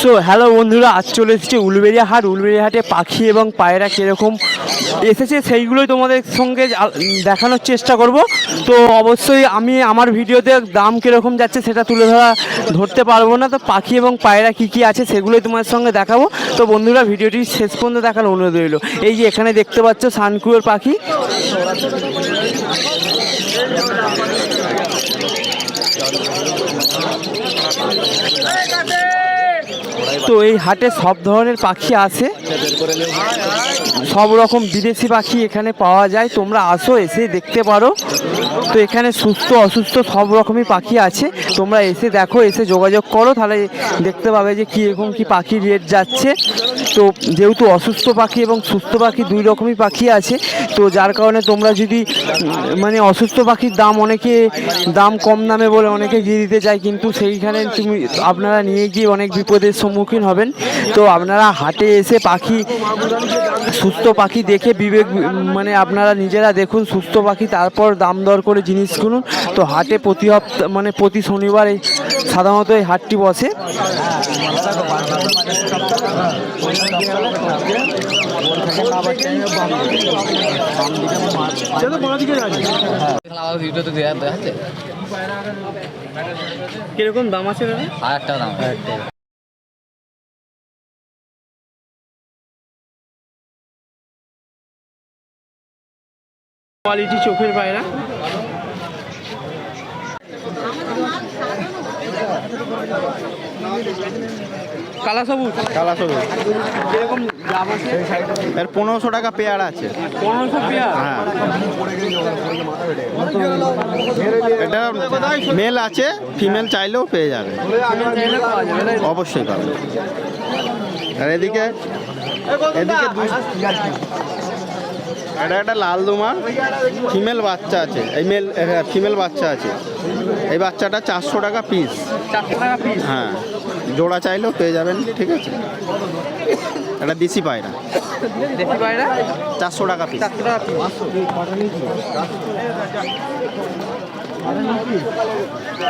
So hello বন্ধুরা আজ চলে এসেছি উলবেরিয়া হাট উলবেরিয়া হাটে পাখি এবং পায়রা কীরকম এসেছে, সেইগুলোই তোমাদের সঙ্গে দেখানোর চেষ্টা করব। তো অবশ্যই আমি আমার ভিডিওতে দাম কীরকম যাচ্ছে সেটা তুলে ধরা, ধরতে পারব না। তো পাখি এবং পায়রা কী কী আছে সেগুলোই তোমার সঙ্গে দেখাবো। তো বন্ধুরা, ভিডিওটি শেষ পর্যন্ত দেখার অনুরোধ রইল। এই যে এখানে দেখতে পাচ্ছ সানকুয়োর পাখি। তো এই হাটে সব ধরনের পাখি আছে। সব রকম বিদেশি পাখি এখানে পাওয়া যায়। তোমরা আসো এসে দেখতে পারো। তো এখানে সুস্থ, অসুস্থ সব রকমই পাখি আছে। তোমরা এসে দেখো, এসে যোগাযোগ করো, তাহলে দেখতে পাবে যে কীরকম কী পাখি রেট যাচ্ছে। তো যেহেতু অসুস্থ পাখি এবং সুস্থ পাখি দুই রকমই পাখি আছে, তো যার কারণে তোমরা যদি মানে অসুস্থ পাখির দাম অনেকে, দাম কম দামে বলে অনেকে দিয়ে দিতে চায়, কিন্তু সেইখানে তুমি আপনারা নিয়ে গিয়ে অনেক বিপদের সম্মুখীন হবেন। তো আপনারা হাটে এসে পাখি, সুস্থ পাখি দেখে বিবেক মানে আপনারা নিজেরা দেখুন সুস্থ পাখি, তারপর দাম দর করে জিনিস কিনুন তো হাটে প্রতি হপ্তাহ মানে প্রতি শনিবার সাধারণত এই হাটটি বসে। কীরকম দাম আছে দাম কোয়ালিটি চোখের পায়রা। কালা সবুজ? কালা সবুজ। এর পনেরোশো টাকা পেয়ার আছে। পনেরোশো পেয়ার? হ্যাঁ। এটা মেল আছে ফিমেল চাইলেও পেয়ে যাবে। অবশ্যই পাবে। আর এদিকে এদিকে এটা একটা লাল দোমা। ফিমেল বাচ্চা আছে। এই মেল ফিমেল বাচ্চা আছে। এই বাচ্চাটা চারশো টাকা পিস। চারশো টাকা পিস? হ্যাঁ। জোড়া চাইলেও পেয়ে যাবেন ঠিক আছে? এটা দেশি পায়রা। দেখি পায়রা? চারশো টাকা পিস। চারশো টাকা পিস।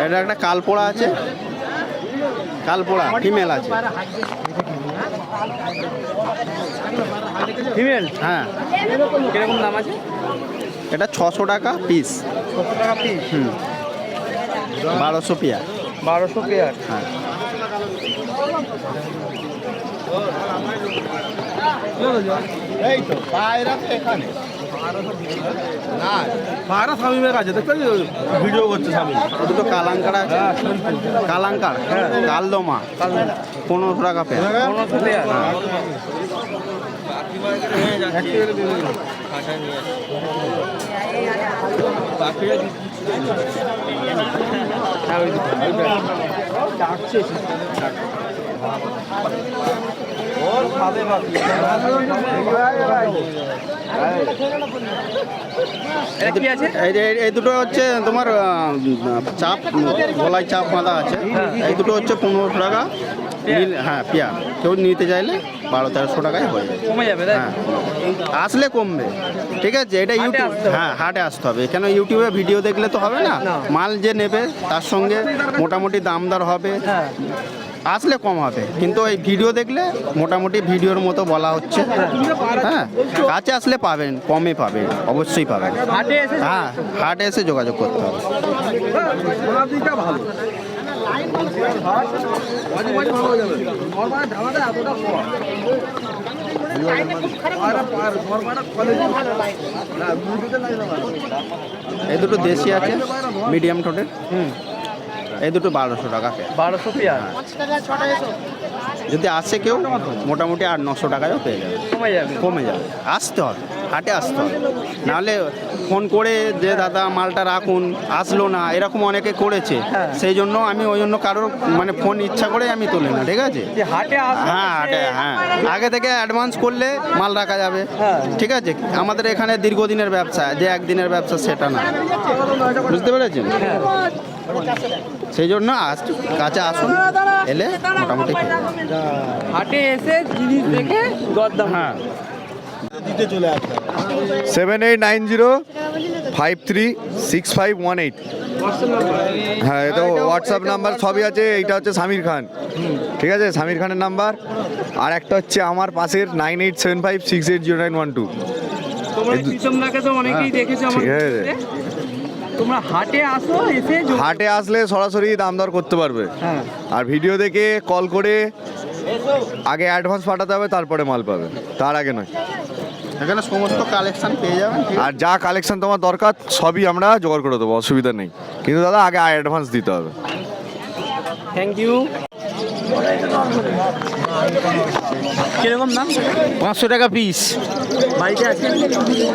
এটা একটা কালপোড়া আছে। কালপোড়া ফিমেল আছে। ফিমেল হ্যাঁ। কীরকম দাম আছে? এটা ছশো টাকা পিস ছশো টাকা পিস হুম। বারোশো পেয়ার। বারোশো পেয়ার? হ্যাঁ। এই তো পায়রা স্বামীমের কাছে দেখতে ভিডিও করছে স্বামী। দুটো কালাঙ্কার আছে। কালাঙ্কার? কালদমা? পনেরোশো টাকা পেয়া এটা এই দুটো হচ্ছে তোমার চাপ গলায় চাপ বাঁধা আছে। এই দুটো হচ্ছে পনেরোশো টাকা হ্যাঁ পেয়া কেউ নিতে চাইলে বারো তেরোশো টাকায় হয়ে যাবে। কমে যাবে হ্যাঁ। আসলে কমবে। ঠিক আছে এটা ইউটিউব হ্যাঁ হাটে আসতে হবে। কেন ইউটিউবে ভিডিও দেখলে তো হবে না? না। মাল যে নেবে তার সঙ্গে মোটামুটি দামদার হবে। হ্যাঁ। আসলে কম হবে। কিন্তু এই ভিডিও দেখলে মোটামুটি ভিডিওর মতো বলা হচ্ছে। হ্যাঁ কাছে আসলে পাবেন কমে পাবেন অবশ্যই পাবেন। হ্যাঁ হাটে এসে যোগাযোগ করতে হবে। এই দুটো দেশি আছে মিডিয়াম ঠোঁটের। হুম। এই দুটো বারোশো টাকা পেয়ার। বারোশো পেয়ার? যদি আসে কেউ মোটামুটি আট নশো টাকায়ও পেয়ে যাবে। কমে যাবে। কমে যাবে। আসতে হবে হাটে আসতে হবে। নাহলে ফোন করে যে দাদা মালটা রাখুন। আসলো না এরকম অনেকে করেছে। হ্যাঁ। সেই জন্য আমি ওই জন্য কারোর মানে ফোন ইচ্ছা করে আমি তুলি না ঠিক আছে? হাটে হ্যাঁ হাটে হ্যাঁ। আগে থেকে অ্যাডভান্স করলে মাল রাখা যাবে। হ্যাঁ। ঠিক আছে? আমাদের এখানে দীর্ঘদিনের ব্যবসা যে একদিনের ব্যবসা সেটা না। বুঝতে পেরেছেন? হ্যাঁ। সেই জন্য আস কাছে আসুন এলে মোটামুটি হাটে এসে জিনিস দেখে দরদাম হ্যাঁ। দিতে চলে আসবে। Seven eight nine zero five three six five one eight হ্যাঁ এটা হোয়াটসঅ্যাপ নাম্বার সবই আছে এইটা হচ্ছে সামির খান ঠিক আছে? সামির খানের নাম্বার আর একটা হচ্ছে আমার পাশের nine eight seven five six eight zero nine one two দেখেছ আমার ঠিক আছে। ভিডিওতে। তোমরা হাটে আসো এসে হাটে আসলে সরাসরি দাম দর করতে পারবে। হ্যাঁ। আর ভিডিও দেখে কল করে আগে অ্যাডভান্স পাঠাতে হবে তারপরে মাল পাবে। তার আগে নয়। এখানে সমস্ত কালেকশন পেয়ে যাবেন আর যা কালেকশন তোমার দরকার সবই আমরা জোগাড় করে দেবো অসুবিধা নেই। কিন্তু দাদা আগে অ্যাডভান্স দিতে হবে। থ্যাংক ইউ কীরকম দাম? পাঁচশো টাকা পিস বাড়িতে আছে?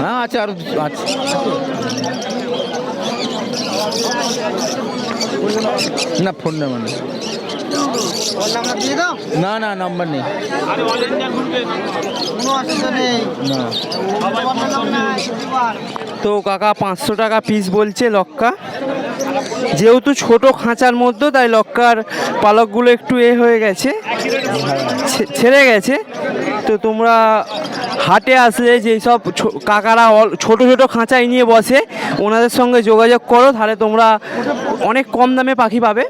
হ্যাঁ আছে আর আছে। না ফোন নাম্বার নেই না না নাম্বার নেই। তো কাকা, পাঁচশো টাকা পিস বলছে লক্কা। যেহেতু ছোট খাঁচার মধ্যে, তাই লক্কার পালকগুলো একটু এ হয়ে গেছে। ছেড়ে গেছে। তো তোমরা হাটে আসলে যেই সব কাকারা ছোট ছোট খাঁচাই নিয়ে বসে, ওনাদের সঙ্গে যোগাযোগ করো, তাহলে তোমরা অনেক কম দামে পাখি পাবে।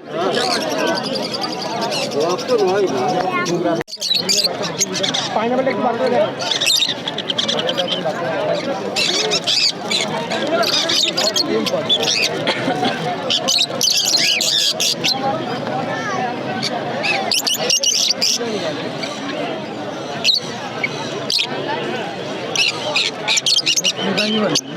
無駄にはな